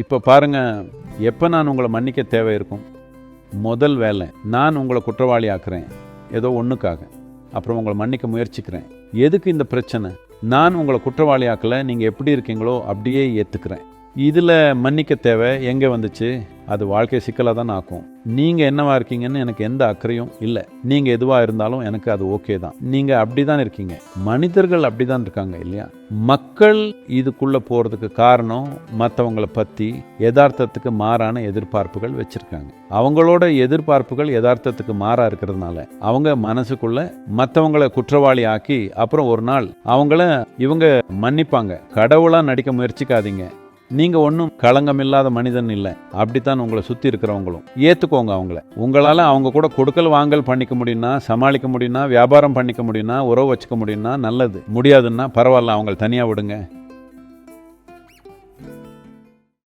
இப்போ பாருங்கள் எப்போ நான் உங்களை மன்னிக்க தேவை இருக்கும்? முதல் வேலை நான் உங்களை குற்றவாளி ஆக்குறேன். ஏதோ ஒன்றுக்காக அப்புறம் உங்களை மன்னிக்க முயற்சிக்கிறேன். எதுக்கு இந்த பிரச்சனை? நான் உங்களை குற்றவாளி ஆக்கலை நீங்கள் எப்படி இருக்கீங்களோ அப்படியே ஏற்றுக்கிறேன் இதில் மன்னிக்க தேவை. எங்கே வந்துச்சு? அது வாழ்க்கை சிக்கலாக தான் ஆக்கும். நீங்கள் என்னவா இருக்கீங்கன்னு எனக்கு எந்த அக்கறையும் இல்லை. நீங்கள் எதுவாக இருந்தாலும் எனக்கு அது ஓகே தான். நீங்கள் அப்படி தான் இருக்கீங்க. மனிதர்கள் அப்படி தான் இருக்காங்க இல்லையா? மக்கள் இதுக்குள்ளே போகிறதுக்கு காரணம் மற்றவங்கள பற்றி யதார்த்தத்துக்கு மாறான எதிர்பார்ப்புகள் வச்சுருக்காங்க. அவங்களோட எதிர்பார்ப்புகள் யதார்த்தத்துக்கு மாறாக இருக்கிறதுனால அவங்க மனசுக்குள்ளே மற்றவங்கள குற்றவாளி ஆக்கி அப்புறம் ஒரு நாள் அவங்கள இவங்க மன்னிப்பாங்க. கடவுளாக நடிக்க முயற்சிக்காதீங்க. நீங்க ஒன்றும் களங்கம் இல்லாத மனிதன் இல்லை. அப்படித்தான் உங்களை சுற்றி இருக்கிறவங்களும். ஏற்றுக்கோங்க அவங்கள. உங்களால் அவங்க கூட கொடுக்கல் வாங்கல் பண்ணிக்க முடியும்னா சமாளிக்க முடியும்னா வியாபாரம் பண்ணிக்க முடியும்னா உறவு வச்சுக்க முடியும்னா நல்லது. முடியாதுன்னா பரவாயில்ல அவங்களை தனியாக விடுங்க.